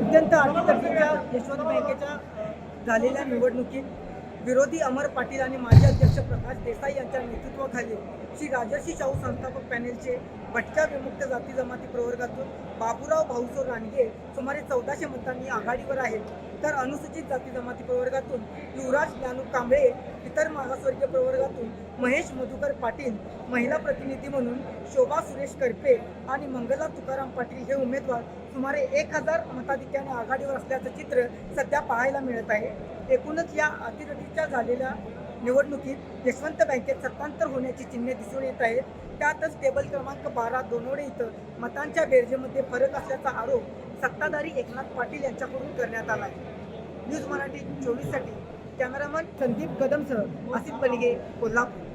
अत्यंत अटीतटीच्या यशवंत बँकेच्या झालेल्या निवडणुकीत विरोधी अमर पाटील आणि माजी अध्यक्ष प्रकाश देसाई यांच्या नेतृत्वाखाली श्री राजर्षी शाहू संस्थापक पॅनेलचे भटक्या विमुक्त जाती जमाती प्रवर्गातून बाबूराव भाऊसो रानगे सुमारे चौदाशे मतांनी आघाडीवर आहेत. तर अनुसूचित जाती जमाती प्रवर्गातून युवराज ज्ञानू कांबळे इतर मागासवर्गीय प्रवर्गातून महेश मधुकर पाटील महिला प्रतिनिधी म्हणून शोभा सुरेश करपे आणि मंगला तुकाराम पाटील हे उमेदवार सुमारे एक हजार मताधिक्याने आघाडीवर असल्याचं चित्र सध्या पाहायला मिळत आहे. एकूणच या अतिरटीच्या झालेल्या निवडणुकीत यशवंत बँकेत सत्तांतर होण्याची चिन्हे दिसून येत आहेत. त्यातच टेबल क्रमांक बारा दोनवडे इथं मतांच्या बेरजेमध्ये फरक असल्याचा आरोप सत्ताधारी एकनाथ पाटील यांच्याकडून करण्यात आला आहे. न्यूज मराठी चोवीससाठी कॅमेरामन संदीप कदमसह आसिफ बनिगे कोल्हापूर.